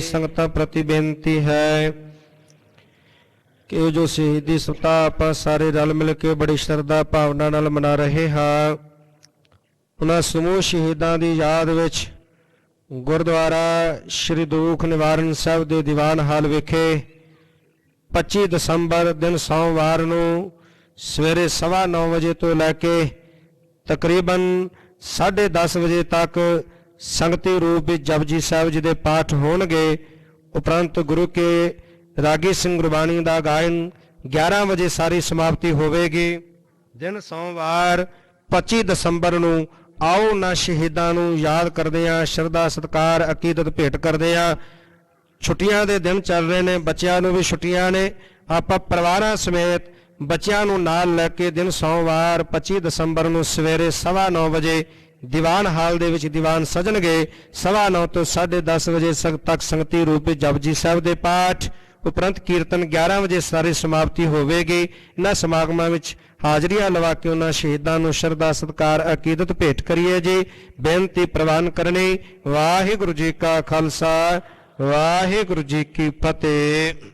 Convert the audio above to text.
ਸੰਗਤਾਂ ਪ੍ਰਤੀ ਬੇਨਤੀ ਹੈ ਕਿ ਉਹ ਜੋ ਸ਼ਹੀਦੀ ਸਪਤਾਹ ਆਪਾਂ ਸਾਰੇ ਰਲ ਮਿਲ ਕੇ ਬੜੀ ਸ਼ਰਧਾ ਭਾਵਨਾ ਨਾਲ ਮਨਾ ਰਹੇ ਹਾਂ, ਉਹਨਾਂ ਸਮੂਹ ਸ਼ਹੀਦਾਂ ਦੀ ਯਾਦ ਵਿੱਚ ਗੁਰਦੁਆਰਾ ਸ੍ਰੀ ਦੁਖ ਨਿਵਾਰਨ ਸਾਹਿਬ ਦੇ ਦੀਵਾਨ ਹਾਲ ਵਿਖੇ 25 ਦਸੰਬਰ ਦਿਨ ਸੋਮਵਾਰ ਨੂੰ ਸਵੇਰੇ 9:30 ਵਜੇ ਤੋਂ ਲੈ ਕੇ ਤਕਰੀਬਨ 10:30 ਵਜੇ ਤੱਕ ਸੰਗਤੀ ਰੂਪ ਵਿੱਚ ਜਪਜੀ ਸਾਹਿਬ ਜੀ ਦੇ ਪਾਠ ਹੋਣਗੇ। ਉਪਰੰਤ ਗੁਰੂ ਕੇ ਰਾਗੀ ਸਿੰਘ ਗੁਰਬਾਣੀ ਦਾ ਗਾਇਨ 11 ਵਜੇ ਸਾਰੀ ਸਮਾਪਤੀ ਹੋਵੇਗੀ। ਦਿਨ ਸੋਮਵਾਰ 25 ਦਸੰਬਰ ਨੂੰ ਆਓ ਨਾ ਸ਼ਹੀਦਾਂ ਨੂੰ ਯਾਦ ਕਰਦੇ ਹਾਂ, ਸ਼ਰਧਾ ਸਤਕਾਰ ਅਕੀਦਤ ਭੇਟ ਕਰਦੇ ਹਾਂ। ਛੁੱਟੀਆਂ ਦੇ ਦਿਨ ਚੱਲ ਰਹੇ ਨੇ, ਬੱਚਿਆਂ ਨੂੰ ਵੀ ਛੁੱਟੀਆਂ ਨੇ। ਆਪਾਂ ਪਰਿਵਾਰਾਂ ਸਮੇਤ ਬੱਚਿਆਂ ਨੂੰ ਨਾਲ ਲੈ ਕੇ ਦਿਨ ਸੋਮਵਾਰ 25 ਦਸੰਬਰ ਨੂੰ ਸਵੇਰੇ 9:30 ਵਜੇ ਦੀਵਾਨ ਹਾਲ ਦੇ ਵਿੱਚ ਦੀਵਾਨ ਸਜਣਗੇ 9:30 ਤੋਂ 10:30 ਵਜੇ ਤੱਕ ਸੰਗਤੀ ਰੂਪ ਵਿੱਚ ਜਪਜੀ ਸਾਹਿਬ ਦੇ ਪਾਠ, ਉਪਰੰਤ ਕੀਰਤਨ 11 ਵਜੇ ਸਾਰੇ ਸਮਾਪਤੀ ਹੋਵੇਗੀ। ਇਹਨਾਂ ਸਮਾਗਮਾਂ ਵਿੱਚ ਹਾਜ਼ਰੀਆਂ ਲਵਾ ਕੇ ਉਹਨਾਂ ਸ਼ਹੀਦਾਂ ਨੂੰ ਸ਼ਰਧਾ, ਸਤਕਾਰ, ਅਕੀਦਤ ਭੇਟ ਕਰੀਏ ਜੀ। ਬੇਨਤੀ ਪ੍ਰਵਾਨ ਕਰਨੀ, ਵਾਹਿਗੁਰੂ ਜੀ ਕਾ ਖਾਲਸਾ, ਵਾਹਿਗੁਰੂ ਜੀ ਕੀ ਫਤਿਹ।